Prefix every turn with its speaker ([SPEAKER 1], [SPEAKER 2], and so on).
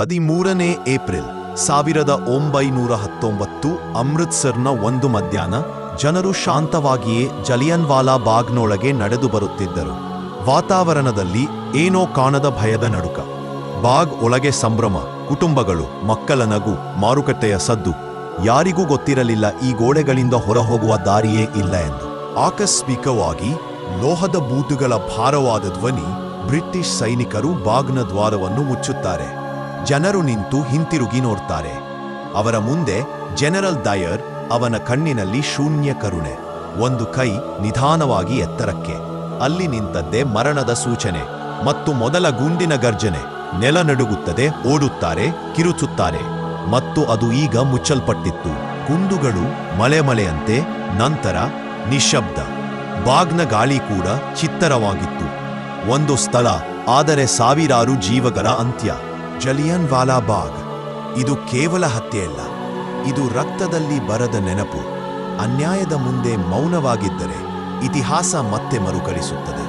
[SPEAKER 1] ಹದಿಮೂರನೇ ಏಪ್ರಿಲ್ ಸಾವಿರದ ಒಂಬೈನೂರ ಹತ್ತೊಂಬತ್ತು ಅಮೃತ್ಸರ್ನ ಒಂದು ಮಧ್ಯಾಹ್ನ ಜನರು ಶಾಂತವಾಗಿಯೇ ಜಲಿಯನ್ವಾಲಾ ಬಾಗ್ನೊಳಗೆ ನಡೆದು ಬರುತ್ತಿದ್ದರು. ವಾತಾವರಣದಲ್ಲಿ ಏನೋ ಕಾಣದ ಭಯದ ನಡುಕ. ಬಾಗ್ ಒಳಗೆ ಸಂಭ್ರಮ, ಕುಟುಂಬಗಳು, ಮಕ್ಕಳ ನಗು, ಮಾರುಕಟ್ಟೆಯ ಸದ್ದು. ಯಾರಿಗೂ ಗೊತ್ತಿರಲಿಲ್ಲ ಈ ಗೋಡೆಗಳಿಂದ ಹೊರಹೋಗುವ ದಾರಿಯೇ ಇಲ್ಲ ಎಂದು. ಆಕಸ್ಮಿಕವಾಗಿ ಲೋಹದ ಬೂಟುಗಳ ಭಾರವಾದ ಧ್ವನಿ ಬ್ರಿಟಿಷ್ ಸೈನಿಕರು ಬಾಗ್ನ ದ್ವಾರವನ್ನು ಮುಚ್ಚುತ್ತಾರೆ. ಜನರು ನಿಂತು ಹಿಂತಿರುಗಿ ನೋಡ್ತಾರೆ. ಅವರ ಮುಂದೆ ಜನರಲ್ ಡಯರ್ ಅವನ ಕಣ್ಣಿನಲ್ಲಿ ಶೂನ್ಯ ಕರುಣೆ. ಒಂದು ಕೈ ನಿಧಾನವಾಗಿ ಎತ್ತರಕ್ಕೆ. ಅಲ್ಲಿ ನಿಂತದ್ದೇ ಮರಣದ ಸೂಚನೆ. ಮತ್ತು ಮೊದಲ ಗುಂಡಿನ ಗರ್ಜನೆ. ನೆಲ ನಡುಗುತ್ತದೆ, ಓಡುತ್ತಾರೆ, ಕಿರುಚುತ್ತಾರೆ. ಮತ್ತು ಅದು ಈಗ ಮುಚ್ಚಲ್ಪಟ್ಟಿತ್ತು. ಗುಂಡುಗಳು ಮಳೆ ಮಳೆಯಂತೆ, ನಂತರ ನಿಶಬ್ದ. ಬಾಗ್ನ ಗಾಳಿ ಕೂಡ ಚಿತ್ತರವಾಗಿತ್ತು. ಒಂದು ಸ್ಥಳ, ಆದರೆ ಸಾವಿರಾರು ಜೀವಗಳ ಅಂತ್ಯ. ಜಲಿಯನ್ ವಾಲಾ ಬಾಗ್ ಇದು ಕೇವಲ ಹತ್ಯೆಯಲ್ಲ, ಇದು ರಕ್ತದಲ್ಲಿ ಬರದ ನೆನಪು, ಅನ್ಯಾಯದ ಮುಂದೆ ಮೌನವಾಗಿದ್ದರೆ ಇತಿಹಾಸ ಮತ್ತೆ ಮರುಕಳಿಸುತ್ತದೆ.